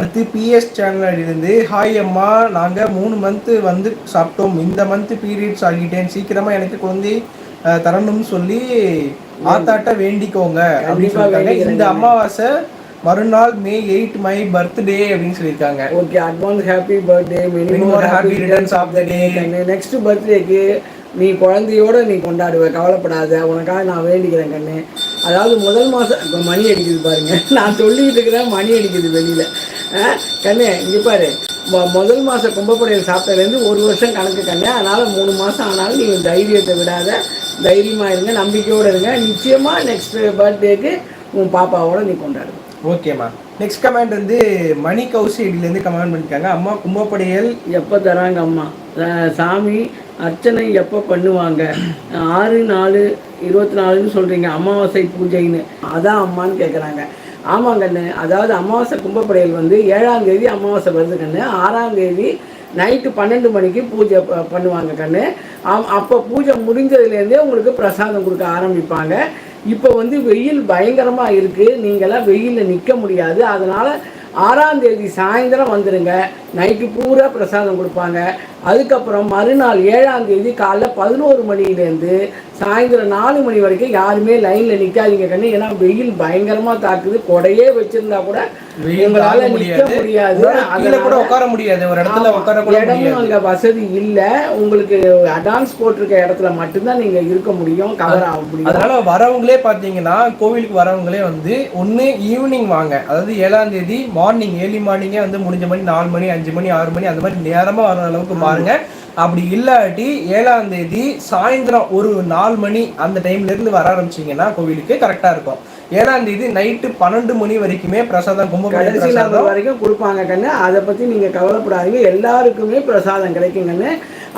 அடுத்து PS சேனலிலிருந்து hi அம்மா நாங்கள் மூணு மந்த்து வந்து சாப்பிட்டோம். இந்த மந்த் பீரியட்ஸ் ஆகிட்டேன். சீக்கிரமாக எனக்கு குழந்தை தரணும்னு சொல்லி ஆத்தாட்ட வேண்டிக்கோங்க. அப்படின்னு சொல்லியிருக்காங்க இந்த. அமாவாசை மறுநாள் மே எயிட் மை பர்த்டே அப்படின்னு சொல்லியிருக்காங்க. Okay advance happy birthday minimum happy happy returns of the day next பர்த்டேக்கு நீ குழந்தையோட நீ கொண்டாடுவ கவலைப்படாத உனக்காக நான் வேண்டிக்கிறேன் கண்ணு. அதாவது முதல் மாதம் இப்போ மணி அடிக்குது பாருங்க. நான் சொல்லிக்கிட்டு இருக்கிறேன் மணி அடிக்குது வெளியில். கண்ணு இங்கே பாரு. முதல் மாதம் கும்பப்படையில் சாப்பிட்டதுலேருந்து ஒரு வருஷம் கணக்கு கண்ணு. அதனால் மூணு மாதம் ஆனாலும் நீங்கள் தைரியத்தை விடாத. தைரியமாக இருங்க நம்பிக்கையோடு இருங்க. நிச்சயமாக நெக்ஸ்ட் பர்த்டேக்கு உன் பாப்பாவோட நீ கொண்டாடு. ஓகேம்மா நெக்ஸ்ட் கமெண்ட் வந்து மணி கௌசிடிலேருந்து கமெண்ட் பண்ணிருக்காங்க. அம்மா கும்பப்படையல் எப்போ தராங்க அம்மா? சாமி அர்ச்சனை எப்போ பண்ணுவாங்க? ஆறு நாலு இருபத்தி நாலுன்னு சொல்கிறீங்க அமாவாசை பூஜைன்னு. அதான் அம்மான்னு கேட்குறாங்க ஆமாம் கண்ணு அதாவது அமாவாசை கும்பப்படையல் வந்து ஏழாம் தேதி அமாவாசை வருது கண்ணு. ஆறாம் தேதி நைட்டு பன்னெண்டு மணிக்கு பூஜை பண்ணுவாங்க கண்ணு. அப்போ பூஜை முடிஞ்சதுலேருந்தே உங்களுக்கு பிரசாதம் கொடுக்க ஆரம்பிப்பாங்க. இப்போ வந்து வெயில் பயங்கரமாக இருக்குது நீங்களாம் வெயிலில் நிற்க முடியாது. அதனால் ஆறாம் தேதி சாயந்தரம் வந்துடுங்க நைட்டு பூரா பிரசாதம் கொடுப்பாங்க. அதுக்கப்புறம் மறுநாள் ஏழாம் தேதி காலைல பதினோரு மணிலேருந்து சாயந்தரம் நாலு மணி வரைக்கும் யாருமே லைனில் நிற்காதீங்க கண்ணு. ஏன்னா வெயில் பயங்கரமாக தாக்குது. கொடையே வச்சிருந்தா கூட தாங்க நிற்க முடியாது. கீழே கூட உட்கார முடியாது. ஒரு இடத்துல உட்கார கூட இடமும் அங்கே வசதி இல்லை. உங்களுக்கு அடான்ஸ் போட்டிருக்க இடத்துல மட்டும்தான் நீங்கள் இருக்க முடியும். கவர் ஆக முடியும். அதனால வரவங்களே பாத்தீங்கன்னா கோவிலுக்கு வரவங்களே வந்து ஒண்ணு ஈவினிங் வாங்க. அதாவது ஏழாம் தேதி மார்னிங் ஏர்லி மார்னிங்கே வந்து முடிஞ்ச மணி நாலு மணி அஞ்சு மணி ஆறு மணி அந்த மாதிரி நேரமா வர அளவுக்கு பாருங்க. அப்படி இல்லாட்டி ஏழாம் தேதி சாயந்தரம் ஒரு நாலு மணி அந்த டைம்ல இருந்து வர ஆரம்பிச்சீங்கன்னா கோவிலுக்கு கரெக்டா இருக்கும். ஏழாம் தேதி நைட்டு பன்னெண்டு மணி வரைக்குமே பிரசாதம் கும்பகோணம் கடைசி வரைக்கும் கொடுப்பாங்க கண்ணு. அதை பற்றி நீங்கள் கவலைப்படாதீங்க. எல்லாருக்குமே பிரசாதம் கிடைக்கும் கண்ணு.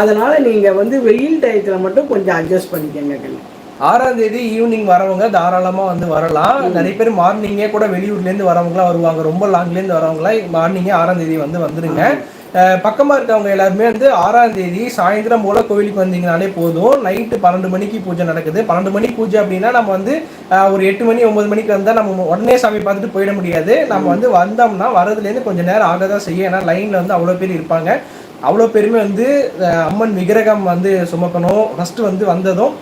அதனால் நீங்கள் வந்து வெயில் டயத்தில் மட்டும் கொஞ்சம் அட்ஜஸ்ட் பண்ணிக்கங்க கண்ணு. ஆறாம் தேதி ஈவினிங் வரவங்க தாராளமா வந்து வரலாம். நிறைய பேர் மார்னிங்கே கூட வெளியூர்ல இருந்து வரவங்களாம் வருவாங்க. ரொம்ப லாங்ல இருந்து வரவங்களாம் மார்னிங்கே ஆறாம் தேதி வந்து வந்துருங்க. அஹ் பக்கமா இருக்கவங்க எல்லாருமே வந்து ஆறாம் தேதி சாயந்தரம் போல கோவிலுக்கு வந்தீங்கனாலே போதும். நைட்டு பன்னெண்டு மணிக்கு பூஜை நடக்குது. பன்னெண்டு மணிக்கு பூஜை அப்படின்னா நம்ம வந்து ஒரு எட்டு மணி ஒன்பது மணிக்கு வந்தா நம்ம உடனே சாமி பார்த்துட்டு போயிட முடியாது. நம்ம வந்து வந்தோம்னா வரதுலேருந்து கொஞ்சம் நேரம் ஆக தான் செய்யும். ஏன்னா லைன்ல வந்து அவ்வளோ பேர் இருப்பாங்க. அவ்வளோ பேருமே வந்து அம்மன் விக்கிரகம் வந்து சுமக்கணும். ஃபர்ஸ்ட் வந்து வந்ததும்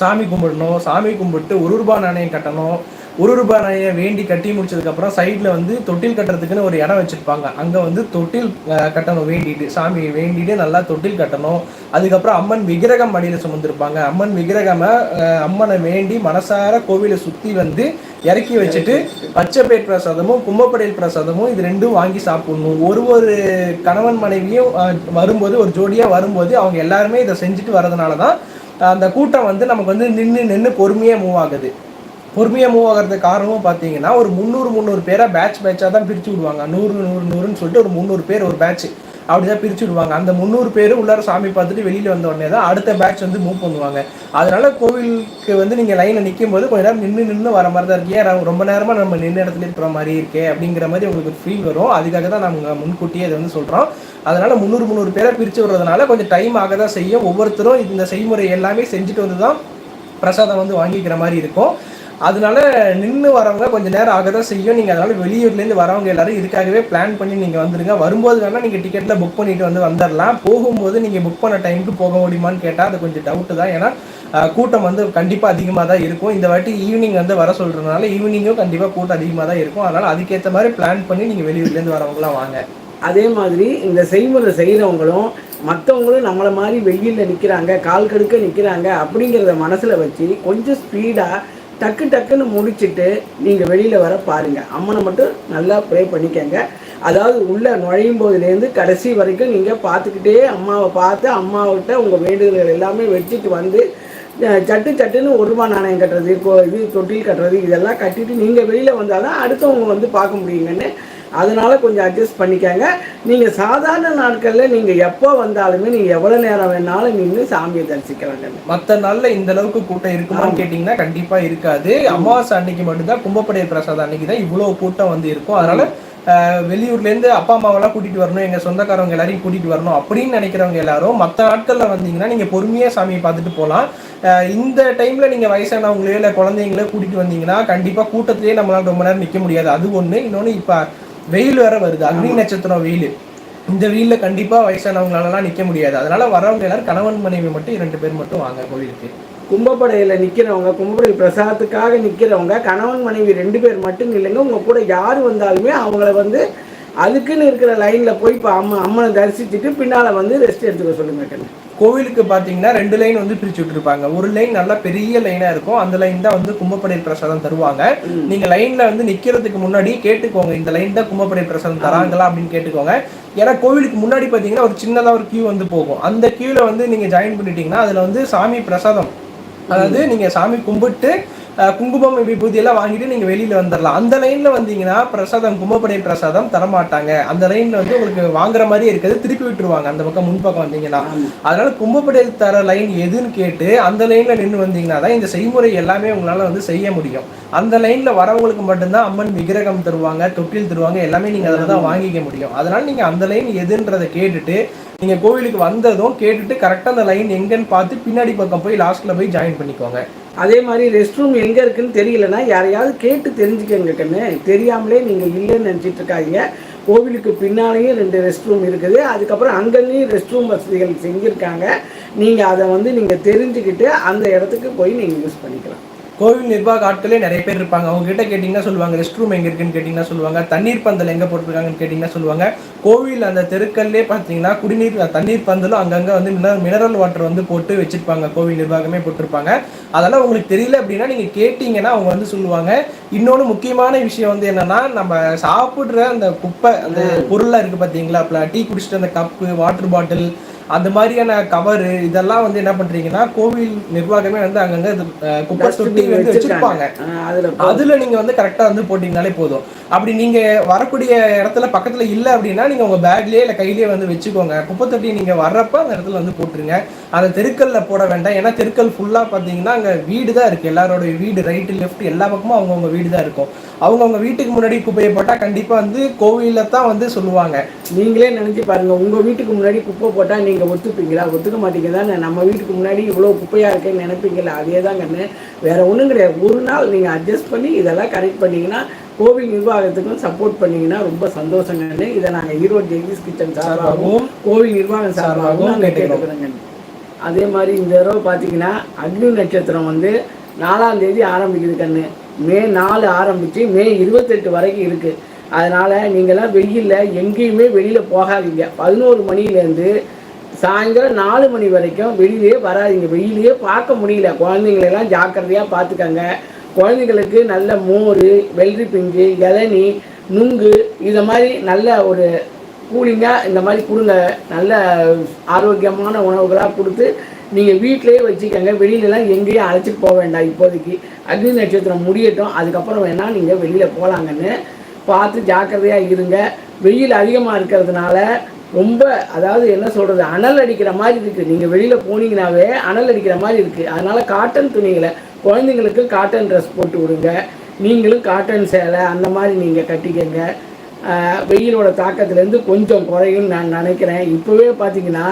சாமி கும்பிடணும். சாமி கும்பிட்டு ஒரு ரூபாய் நாணயம் கட்டணும். ஒரு ரூபாய் வேண்டி கட்டி முடிச்சதுக்கப்புறம் சைடில் வந்து தொட்டில் கட்டுறதுக்குன்னு ஒரு இடம் வச்சுருப்பாங்க. அங்கே வந்து தொட்டில் கட்டணும் வேண்டிட்டு சாமி வேண்டிட்டு நல்லா தொட்டில் கட்டணும். அதுக்கப்புறம் அம்மன் விக்கிரகம் மடியில் சுமந்திருப்பாங்க. அம்மன் விக்கிரகமை அஹ், அம்மனை வேண்டி மனசார கோவிலை சுற்றி வந்து இறக்கி வச்சுட்டு பச்சைப்பயிர் பிரசாதமும் கும்பப்படையல் பிரசாதமும் இது ரெண்டும் வாங்கி சாப்பிடணும். ஒரு ஒரு கணவன் மனைவியும் வரும்போது ஒரு ஜோடியாக வரும்போது அவங்க எல்லாருமே இதை செஞ்சுட்டு வரதுனால தான் அந்த கூட்டம் வந்து நமக்கு வந்து நின்று நின்று பொறுமையாக மூவ் ஆகுது. பொறுமையாக மூவ் ஆகிறது காரணமும் பார்த்தீங்கன்னா ஒரு முந்நூறு முந்நூறு பேராக பேட்ச் பேட்சாக தான் பிரித்து விடுவாங்க. நூறு நூறு நூறுன்னு சொல்லிட்டு ஒரு முந்நூறு பேர் ஒரு பேட்ச் அப்படி தான் பிரித்து விடுவாங்க. அந்த முந்நூறு பேர் உள்ளார சாமி பார்த்துட்டு வெளியில் வந்த உடனே தான் அடுத்த பேட்ச் வந்து மூவ் பண்ணுவாங்க. அதனால் கோவிலுக்கு வந்து நீங்கள் லைனில் நிற்கும் போது கொஞ்ச நேரம் நின்று நின்று வர மாதிரி தான் இருக்கு. ஏன் ரொம்ப நேரமாக நம்ம நின்று இடத்துல இருக்கிற மாதிரி இருக்கே அப்படிங்கிற மாதிரி உங்களுக்கு ஃபீல் வரும். அதுக்காக தான் நாங்கள் முன்கூட்டியே இதை வந்து சொல்கிறோம் அதனால் முந்நூறு முந்நூறு பேரை பிரித்து விடுறதுனால கொஞ்சம் டைம் ஆக தான் செய்யும். ஒவ்வொருத்தரும் இந்த செய்முறை எல்லாமே செஞ்சுட்டு வந்து தான் பிரசாதம் வந்து வாங்கிக்கிற மாதிரி இருக்கும். அதனால நின்று வரவங்க கொஞ்சம் நேரம் ஆக தான் செய்யும். நீங்கள் அதனால வெளியூர்லேருந்து வரவங்க எல்லாரும் இதுக்காகவே பிளான் பண்ணி நீங்கள் வந்துடுங்க வரும்போது வேணால் நீங்கள் டிக்கெட்டில் புக் பண்ணிட்டு வந்து வந்துடலாம் போகும்போது நீங்கள் புக் பண்ண டைமுக்கு போக முடியுமான்னு கேட்டால் அது கொஞ்சம் டவுட்டு தான். ஏன்னா கூட்டம் வந்து கண்டிப்பாக அதிகமாக தான் இருக்கும். இந்த வாட்டி ஈவினிங் வந்து வர சொல்கிறதுனால ஈவினிங்கும் கண்டிப்பாக கூட்டம் அதிகமாக தான் இருக்கும். அதனால் அதுக்கேற்ற மாதிரி பிளான் பண்ணி நீங்கள் வெளியூர்லேருந்து வரவங்களாம் வாங்க. அதே மாதிரி இந்த செய்முறை செய்கிறவங்களும் மற்றவங்களும் நம்மளை மாதிரி வெயிலில் நிற்கிறாங்க கால் கடுக்க நிற்கிறாங்க அப்படிங்கிறத மனசில் வச்சு கொஞ்சம் ஸ்பீடாக டக்கு டக்குன்னு முடிச்சுட்டு நீங்கள் வெளியில் வர பாருங்கள் அம்மனை மட்டும் நல்லா ப்ரே பண்ணிக்கங்க. அதாவது உள்ளே நுழையும் போதுலேருந்து கடைசி வரைக்கும் நீங்கள் பார்த்துக்கிட்டே அம்மாவை பார்த்து அம்மாவிட்ட உங்கள் வேண்டுதல்கள் எல்லாமே வச்சுட்டு வந்து சட்டு சட்டுன்னு ஒரு ரூபா நாணயம் கட்டுறது இப்போ இது தொட்டில் கட்டுறது இதெல்லாம் கட்டிட்டு நீங்கள் வெளியில் வந்தால் தான் அடுத்தவங்க வந்து பார்க்க முடியுங்கன்னு அதனால கொஞ்சம் அட்ஜஸ்ட் பண்ணிக்கங்க. நீங்கள் சாதாரண நாட்களில் நீங்கள் எப்போ வந்தாலுமே நீங்கள் எவ்வளோ நேரம் வேணாலும் நின்று சாமியை தரிசிக்கலாங்க மற்ற நாள்ல இந்த அளவுக்கு கூட்டம் இருக்குமான்னு கேட்டிங்கன்னா கண்டிப்பா இருக்காது. அமாவாசை அன்னைக்கு மட்டும்தான் கும்பப்படையல் பிரசாதம் அன்னைக்கு தான் இவ்வளோ கூட்டம் வந்து இருக்கும். அதனால அஹ், வெளியூர்ல இருந்து அப்பா அம்மாவெல்லாம் கூட்டிட்டு வரணும் எங்க சொந்தக்காரவங்க எல்லாரையும் கூட்டிட்டு வரணும் அப்படின்னு நினைக்கிறவங்க எல்லாரும் மற்ற நாட்கள்ல வந்தீங்கன்னா நீங்க பொறுமையா சாமியை பார்த்துட்டு போகலாம். இந்த டைம்ல நீங்க வயசானவங்களே இல்ல குழந்தைங்களே கூட்டிட்டு வந்தீங்கன்னா கண்டிப்பா கூட்டத்திலேயே நம்மளால ரொம்ப நேரம் நிக்க முடியாது. அது ஒண்ணு. இன்னொன்னு இப்ப வெயில் வேற வருது. அக்னி நட்சத்திரம் வெயில். இந்த வெயில்ல கண்டிப்பா வயசானவங்களாலலாம் நிக்க முடியாது. அதனால வரவங்க எல்லாரும் கணவன் மனைவி மட்டும் இரண்டு பேர் மட்டும் வாங்க கோவிலுக்கு. கும்பப்படையில் நிற்கிறவங்க கும்பப்படை பிரசாதத்துக்காக நிற்கிறவங்க கணவன் மனைவி ரெண்டு பேர் மட்டும் இல்லைங்க. உங்கள் கூட யார் வந்தாலுமே அவங்கள வந்து அதுக்குன்னு இருக்கிற லைனில் போய் இப்போ அம்மா அம்மனை தரிசிச்சுட்டு பின்னால் வந்து ரெஸ்ட் எடுத்துக்க சொல்லுங்க கண்ணு கோவிலுக்கு பாத்தீங்கன்னா ரெண்டு லைன் வந்து பிரிச்சு விட்டுருப்பாங்க. ஒரு லைன் நல்லா பெரிய லைனா இருக்கும். அந்த லைன் தான் வந்து கும்பப்படை பிரசாதம் தருவாங்க. நீங்க லைன்ல வந்து நிக்கிறதுக்கு முன்னாடி கேட்டுக்கோங்க. இந்த லைன் தான் கும்பப்படை பிரசாதம் தராங்களா அப்படின்னு கேட்டுக்கோங்க. ஏன்னா கோவிலுக்கு முன்னாடி பாத்தீங்கன்னா ஒரு சின்னதா ஒரு கியூ வந்து போகும். அந்த கியூல வந்து நீங்க ஜாயின் பண்ணிட்டீங்கன்னா அதுல வந்து சாமி பிரசாதம். அதாவது நீங்க சாமி கும்பிட்டு குங்குமம் விபூதி எல்லாம் வாங்கிட்டு நீங்க வெளியில வந்துடலாம் அந்த லைன்ல வந்தீங்கன்னா பிரசாதம் கும்பப்படை பிரசாதம் தரமாட்டாங்க. அந்த லைன்ல வந்து உங்களுக்கு வாங்குற மாதிரி இருக்குது. திருப்பி விட்டுருவாங்க. அந்த பக்கம் முன்பக்கம் வந்தீங்கன்னா. அதனால கும்பப்படை தர லைன் எதுன்னு கேட்டு அந்த லைன்ல நின்று வந்தீங்கன்னா தான் இந்த செய்முறை எல்லாமே உங்களால வந்து செய்ய முடியும். அந்த லைன்ல வரவங்களுக்கு மட்டும்தான் அம்மன் விக்கிரகம் தருவாங்க தொட்டில் தருவாங்க எல்லாமே நீங்க அதில் தான் வாங்கிக்க முடியும். அதனால நீங்க அந்த லைன் எதுன்றதை கேட்டுட்டு நீங்க கோவிலுக்கு வந்ததும் கேட்டுட்டு கரெக்டா அந்த லைன் எங்கன்னு பார்த்து பின்னாடி பக்கம் போய் லாஸ்ட்ல போய் ஜாயின் பண்ணிக்கோங்க. அதே மாதிரி ரெஸ்ட் ரூம் எங்கே இருக்குன்னு தெரியலன்னா யாரையாவது கேட்டு தெரிஞ்சுக்கங்க கண்ணு. தெரியாமலே நீங்கள் இல்லைன்னு நினச்சிட்டு இருக்காதீங்க. கோவிலுக்கு பின்னாலேயும் ரெண்டு ரெஸ்ட் ரூம் இருக்குது. அதுக்கப்புறம் அங்கங்கேயும் ரெஸ்ட் ரூம் வசதிகள் செஞ்சுருக்காங்க. நீங்கள் அதை வந்து நீங்கள் தெரிஞ்சுக்கிட்டு அந்த இடத்துக்கு போய் நீங்கள் யூஸ் பண்ணிக்கலாம். கோவில் நிர்வாக ஆட்களே நிறைய பேர் இருப்பாங்க. அவங்க கிட்ட கேட்டிங்கன்னா சொல்லுவாங்க ரெஸ்ட் ரூம் எங்க இருக்குன்னு கேட்டிங்கன்னா சொல்லுவாங்க. தண்ணீர் பந்தல் எங்க போட்டிருக்காங்கன்னு கேட்டிங்கன்னா சொல்லுவாங்க. கோவில் அந்த தெருக்கல்லே பார்த்தீங்கன்னா குடிநீர் தண்ணீர் பந்தலும் அங்கங்க வந்து மினரல் வாட்டர் வந்து போட்டு வச்சிருப்பாங்க. கோவில் நிர்வாகமே போட்டிருப்பாங்க. அதெல்லாம் உங்களுக்கு தெரியல அப்படின்னா நீங்க கேட்டீங்கன்னா அவங்க வந்து சொல்லுவாங்க. இன்னொன்று முக்கியமான விஷயம் வந்து என்னன்னா நம்ம சாப்பிடுற அந்த குப்பை அந்த பொருள்லாம் இருக்கு பார்த்தீங்களா டீ குடிச்சிட்டு அந்த கப்பு வாட்டர் பாட்டில் அந்த மாதிரியான கவரு இதெல்லாம் வந்து என்ன பண்றீங்கன்னா கோவில் நிர்வாகமே வந்து அங்கங்க குப்பை தொட்டி வந்து வச்சிருப்பாங்க. அதில் அதுல நீங்க வந்து கரெக்டா வந்து போட்டீங்கனாலே போதும். அப்படி நீங்க வரக்கூடிய இடத்துல பக்கத்துல இல்ல அப்படின்னா நீங்க உங்க பேக்லயே இல்ல கையிலேயே வந்து வச்சுக்கோங்க. குப்பை தொட்டி நீங்க வர்றப்ப அந்த இடத்துல வந்து போட்டுருங்க. அந்த தெருக்கல்ல போட வேண்டாம். ஏன்னா தெருக்கல் ஃபுல்லா பாத்தீங்கன்னா அங்க வீடு தான் இருக்கு. எல்லாரோட வீடு ரைட்டு லெஃப்ட் எல்லா பக்கமும் அவங்கவுங்க வீடு தான் இருக்கும். அவங்கவுங்க வீட்டுக்கு முன்னாடி குப்பையை போட்டா கண்டிப்பா வந்து கோவில்ல தான் வந்து சொல்லுவாங்க. நீங்களே நினச்சி பாருங்க. உங்கள் வீட்டுக்கு முன்னாடி குப்பை போட்டால் நீங்கள் ஒத்துப்பீங்களா? ஒத்துக்க மாட்டீங்க நம்ம வீட்டுக்கு முன்னாடி இவ்வளோ குப்பையாக இருக்கேன்னு நினைப்பீங்களா அதே தான் கண்ணு வேற ஒன்றும் கிடையாது. ஒரு நாள் நீங்கள் அட்ஜஸ்ட் பண்ணி இதெல்லாம் கரெக்ட் பண்ணீங்கன்னா கோவில் நிர்வாகத்துக்கும் சப்போர்ட் பண்ணீங்கன்னா ரொம்ப சந்தோஷம் கண்ணு இதை நாங்கள் ஈரோடு ஜெகதீஷ் கிச்சன் சார்பாகவும் கோவில் நிர்வாகம் சார்பாகவும் நாங்கள் கேட்டுக்கிறோங்க அதே மாதிரி இந்த தடவை பார்த்தீங்கன்னா அக்னி நட்சத்திரம் வந்து நாலாம் தேதி ஆரம்பிக்குது கண்ணு மே நாலு ஆரம்பித்து மே இருபத்தெட்டு வரைக்கும் இருக்குது அதனால் நீங்களாம் வெயிலில் எங்கேயுமே வெளியில் போகாதீங்க. பதினோரு மணிலேருந்து சாயந்தரம் நாலு மணி வரைக்கும் வெளியிலே வராதீங்க. வெளியிலேயே பார்க்க முடியல. குழந்தைங்களெல்லாம் ஜாக்கிரதையாக பார்த்துக்கங்க. குழந்தைங்களுக்கு நல்ல மோர் வெள்ளரி பிஞ்சு இளநி நுங்கு இதை மாதிரி நல்ல ஒரு கூலிங்காக இந்த மாதிரி கொடுங்க. நல்ல ஆரோக்கியமான உணவுகளாக கொடுத்து நீங்கள் வீட்டிலேயே வச்சுக்கோங்க. வெளியிலலாம் எங்கேயும் அழைச்சிட்டு போக வேண்டாம் இப்போதைக்கு. அக்னி நட்சத்திரம் முடியட்டும். அதுக்கப்புறம் வேணால் நீங்கள் வெளியில் போகலாங்கன்னு பார்த்து ஜாக்கிரதையாக இருங்க. வெயில் அதிகமாக இருக்கிறதுனால ரொம்ப அதாவது என்ன சொல்கிறது அனல் அடிக்கிற மாதிரி இருக்குது நீங்கள் வெளியில் போனீங்கனாவே அனல் அடிக்கிற மாதிரி இருக்குது அதனால் காட்டன் துணிகளை குழந்தைங்களுக்கு காட்டன் ட்ரெஸ் போட்டு விடுங்க. நீங்களும் காட்டன் சேலை அந்த மாதிரி நீங்கள் கட்டிக்கங்க. வெயிலோட தாக்கத்துலேருந்து கொஞ்சம் குறையும் நான் நினைக்கிறேன். இப்போவே பார்த்தீங்கன்னா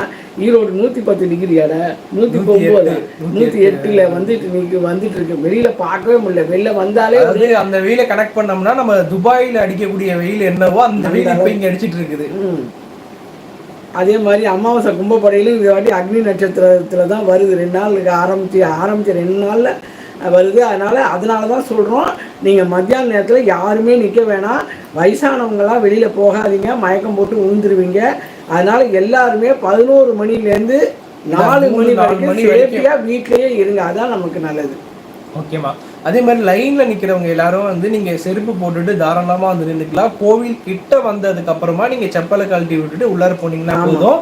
ஈரோடு நூற்றி பத்து டிகிரி அட நூற்றி ஒம்பது நூற்றி எட்டில் வந்துட்டு நீங்க வந்துட்டு இருக்கு. வெளியில் பார்க்கவே முடியல. வெளில வந்தாலே அதாவது அந்த வெயிலை கனெக்ட் பண்ணோம்னா நம்ம துபாயில அடிக்கக்கூடிய வெயில் என்னவோ அந்த வெயில் இப்ப இங்க அடிச்சிட்டு இருக்குது. அதே மாதிரி அமாவாசை கும்பப்படையிலும் இந்த வாட்டி அக்னி நட்சத்திரத்தில் தான் வருது. ரெண்டு நாளுக்கு ஆரம்பிச்சு ஆரம்பிச்சு ரெண்டு நாளில் வருது. அதனால் அதனால தான் சொல்கிறோம் நீங்கள் மத்தியான நேரத்தில் யாருமே நிற்க வேணாம். வயசானவங்களாம் வெளியில் போகாதீங்க மயக்கம் போட்டு விழுந்துருவீங்க அதனால் எல்லாருமே பதினோரு மணிலேருந்து நாலு மூணு, வரைக்கும். சேஃப்டியாக வீட்லேயே இருங்க. அதான் நமக்கு நல்லது. ஓகேமா அதே மாதிரி லைன்ல நிக்கிறவங்க எல்லாரும் வந்து நீங்க செருப்பு போட்டுட்டு தாராளமா வந்து நின்றுக்கலாம் கோவில் கிட்ட வந்ததுக்கு அப்புறமா நீங்க செப்பலை கழட்டி விட்டுட்டு உள்ளார போனீங்கன்னா போதும்.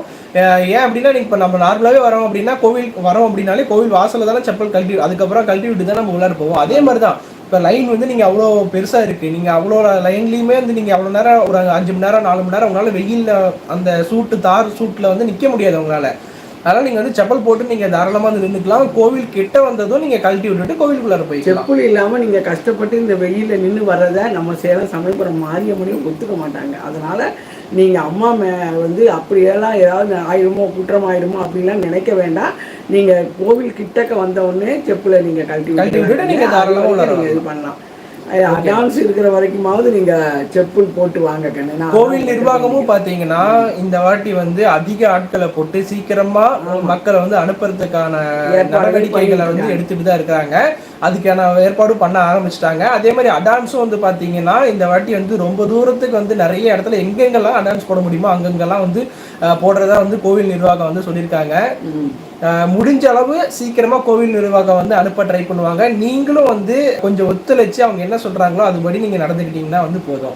ஏன் அப்படின்னா நீங்க இப்ப நம்ம நார்மலாவே வரோம் அப்படின்னா கோவில் வரோம் அப்படின்னாலே கோவில் வாசல்ல தானே செப்பல் கழட்டி அதுக்கப்புறம் கழட்டி விட்டு தான் நம்ம உள்ளார போவோம். அதே மாதிரி தான் இப்போ லைன் வந்து நீங்கள் அவ்வளோ பெருசாக இருக்குது நீங்கள் அவ்வளோ லைன்லேயுமே வந்து நீங்கள் அவ்வளோ நேரம் ஒரு அஞ்சு மணி நேரம் நாலு மணி நேரம் உங்களால் வெயிலில் அந்த சூட்டு தார் சூட்டில் வந்து நிற்க முடியாது உங்களால். அதனால் நீங்கள் வந்து செப்பல் போட்டு நீங்கள் தாராளமாக வந்து நின்றுக்கலாம் கோவில் கிட்ட வந்ததும் நீங்கள் கழட்டி விட்டுட்டு கோவிலுக்குள்ளார போய்க்கலாம். செப்புள் இல்லாமல் நீங்கள் கஷ்டப்பட்டு இந்த வெயிலில் நின்று வர்றதை நம்ம சேலம் சமயபுரம் மாரியம்மனையும் ஒத்துக்க மாட்டாங்க. அதனால் நீங்கள் அம்மா மே வந்து அப்படியெல்லாம் ஏதாவது ஆயிடுமோ குற்றம் ஆயிடுமோ அப்படிலாம் நினைக்க வேண்டாம். நீங்கள் கோவில் கிட்டக்க வந்த உடனே செப்புல நீங்கள் கழட்டி கழட்டி விட்டுட்டு நீங்க தாராளமா விட்டுட்டு உள்ளார நீங்கள் இது பண்ணலாம். அடான்ஸ் இருக்கிற வரைக்குமாவது நீங்க செப்புல் போட்டு வாங்க கண்ணு. கோவில் நிர்வாகமும் பாத்தீங்கன்னா இந்த வாட்டி வந்து அதிக ஆட்களை போட்டு சீக்கிரமா மக்களை வந்து அனுப்புறதுக்கான நடவடிக்கைகளை வந்து எடுத்துட்டு தான் இருக்காங்க. அதுக்கான ஏற்பாடு பண்ண ஆரம்பிச்சிட்டாங்க. அதே மாதிரி அடான்ஸும் வந்து பாத்தீங்கன்னா இந்த வாட்டி வந்து ரொம்ப தூரத்துக்கு வந்து நிறைய இடத்துல எங்கெங்கெல்லாம் அடான்ஸ் போட முடியுமோ அங்கங்கெல்லாம் வந்து போடுறதா வந்து கோவில் நிர்வாகம் வந்து சொல்லியிருக்காங்க. முடிஞ்ச அளவு சீக்கிரமா கோவில் நிர்வாகம் வந்து அனுப்ப ட்ரை பண்ணுவாங்க. நீங்களும் வந்து கொஞ்சம் ஒத்துழைச்சு அவங்க என்ன சொல்றாங்களோ அதுபடி நீங்க நடந்துக்கிட்டீங்கன்னா வந்து போதும்.